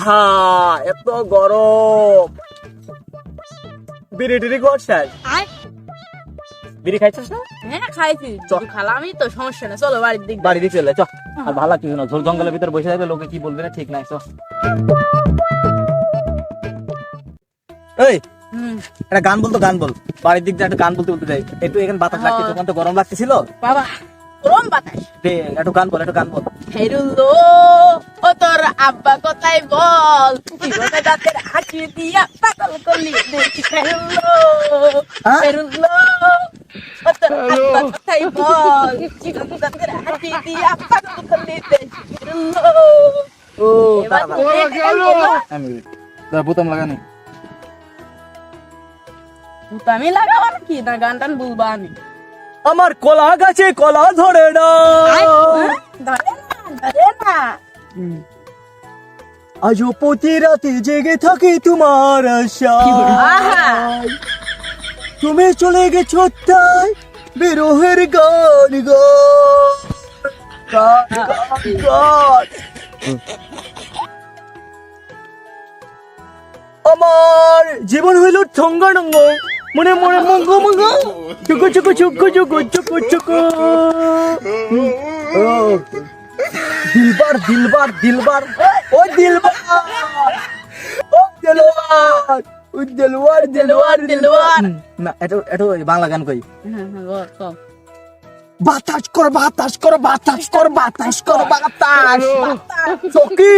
আহা এত গরম। বিড়ি টিড়ি করছিস বিড়ি খাইছিস না? হ্যাঁ খাইছি। চ। শুধু খালামই তো সমস্যা না চলো বাড়ির দিক বাড়ি দিয়ে চলে চ। আর ভালো লাগছে না ঝোল জঙ্গলের ভিতরে বসে থাকবে লোকে কি বলবে না ঠিক নাই চ। এই একটা গান বলতো গান বল। বাড়ির দিক দিয়ে একটা গান বলতে বলতে যাই। একটু এখানে বাতাস লাগছে হ্যাঁ। তখন তো গরম লাগতেছিল। বাবা। গরম বাতাস দে, একটু গান বল একটু গান বল হেরুলো ও তোর আব্বা কোথায় বল জীবনে দাঁতের হাঁচি দিয়া পাগল করলি দেখি হেরুলো হ্যাঁ? হেরুলো ও তোর আব্বা কোথায় বল জীবনে দাঁতের হাঁচি দিয়া পাগল করলি দেখি হেরুলো ও এবার দাঁড়া, দাঁড়া। আমি দাঁড়া, বোতাম লাগানি আমি লাগাবার কি না গান টান বলবা আমি আমার কলা গাছে কলা ধরে না। আজও প্রতি রাতে জেগে থাকি তোমার আশা। তুমি চলে গেছো তাই বিরহের গান গান। আমার জীবন হইল ঠঙ্গাডঙ্গ মনে মনে মঙ্গ মঙ্গ। চুকু চুকু চুকু চুকু চুকু চুকু। দিলবার দিলবার দিলবার। ও দিলবার। ও দিলবার। ও দিলবার দিলবার দিলবার। না এটা এটা বাংলা গান কই? হ্যাঁ, হ্যাঁ। বাতাস কর বাতাস কর বাতাস কর বাতাস কর বাতাস। সকি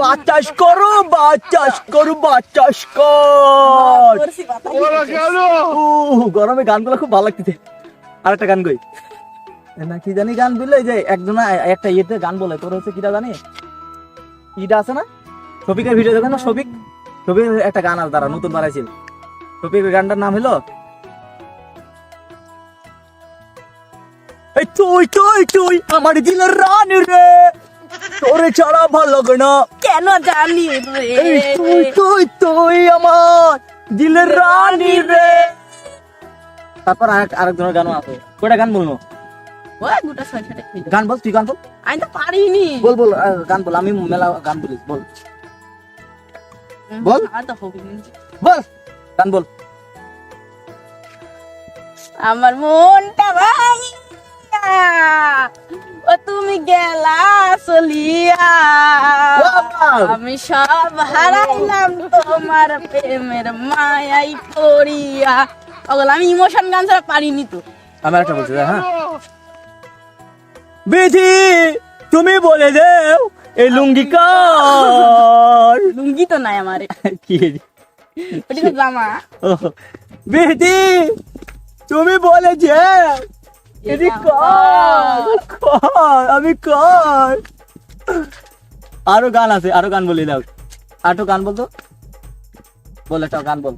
বাতাস করো বাতাস কর বাতাস কর। গরমে গানগুলো খুব ভালো লাগতেছে। আর একটা গান কই? না কি জানি গান বললে যে একজন একটা ইয়েতে গান বলে তোর হচ্ছে কিটা জানি? ইটা আছে না? শফিকের ভিডিও দেখেন না শফিক? শফিকের একটা গান আছে তারা নতুন বানাইছিল। শফিকের গানটার নাম হলো তুই তুই তুই আমার দিলের রানী রে। তোরে ছাড়া ভালো লাগে না। কেন জানি রে। এই তুই তুই তুই আমার দিলের রানী রে। তারপর আরেক আরেকজনের গানও আছে। কয়টা গান বলব? ওই দুটা ছয় ছয়টা গান বল তুই গান বল। আমি তো পারিনি। বল বল গান বল আমি মেলা গান বল বল। না। বল গান বল। আমার মনটা ভাঙিয়া ও তুমি গেলা চলিয়া। Wow! আমি সব হারাইলাম তোমার প্রেমের মায়াই করিয়া। ওগুলো আমি ইমোশন গান ছাড়া পারিনি তো। আমি একটা বলছি হ্যাঁ। বিধি তুমি বলে দেও এই লুঙ্গি কার? লুঙ্গি তো নাই আমার। কি ওটি তো জামা। বিধি তুমি বলে যে এটি কার কার আমি কার আরো গান আছে আরো গান বলে দাও আরো গান বলতো বল একটা গান বল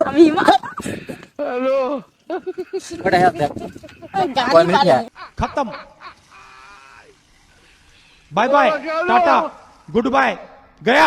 আমি ইমা- ওটা হ্যাঁ দেখ গানই কয় মিনিট পারি হ্যাঁ না। खत्म bye bye tata goodbye गया